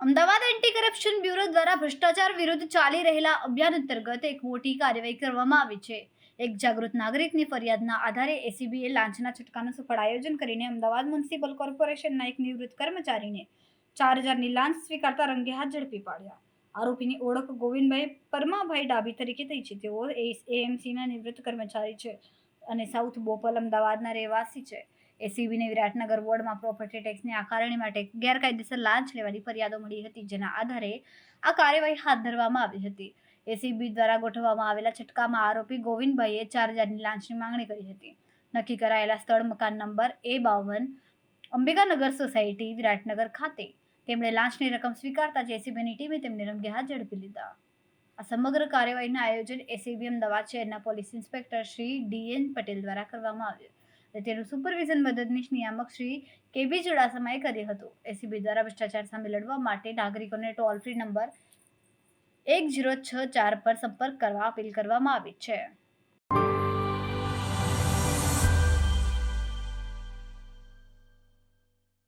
Ahmedabad anti corruption bureau દ્વારા ભ્રષ્ટાચાર વિરુદ્ધ ચાલી રહેલા અભિયાન અંતર્ગત એક મોટી કાર્યવાહી કરવામાં આવી છે. એક જાગૃત નાગરિકની ફરિયાદના આધારે એસીબીએ લાંચના છટકાનું સફળ આયોજન કરીને અમદાવાદ મ્યુનિસિપલ કોર્પોરેશનના એક નિવૃત્ત કર્મચારીને ચાર હજારની લાંચ સ્વીકારતા રંગે હાથ ઝડપી પાડ્યા. આરોપીની ઓળખ ગોવિંદભાઈ પરમાભાઈ ડાબી તરીકે થઈ છે. તેઓ એએમસીના નિવૃત્ત કર્મચારી છે અને સાઉથ બોપલ અમદાવાદના રહેવાસી છે. એસીબીને વિરાટનગર વોર્ડમાં પ્રોપર્ટી ટેક્સની આકારણી માટે ગેરકાયદેસર લાંચ લેવાની ફરિયાદો મળી હતી, જેના આધારે આ કાર્યવાહી હાથ ધરવામાં આવી હતી. એસીબી દ્વારા ગોઠવવામાં આવેલા છટકામાં આરોપી ગોવિંદભાઈએ ચાર હજારની લાંચની માંગણી કરી હતી. નક્કી કરાયેલા સ્થળ, મકાન નંબર એ બાવન અંબિકાનગર સોસાયટી, વિરાટનગર ખાતે. તેમણે લાંચની રકમ સ્વીકારતા જ એસીબીની ટીમે તેમને રંગે હાથ ઝડપી લીધા. આ સમગ્ર કાર્યવાહીના આયોજન એસીબી અમદાવાદ શહેરના police inspector Shri DN Patel દ્વારા કરવામાં આવ્યું અને તેનું સુપરવિઝન મદદનીશ નિયામક શ્રી કેબી ચુડાસમાએ કર્યું હતું. એસીબી દ્વારા ભ્રષ્ટાચાર સામે લડવા માટે નાગરિકોને ટોલ ફ્રી નંબર એક જીરો છ ચાર પર સંપર્ક કરવા અપીલ કરવામાં આવી છે.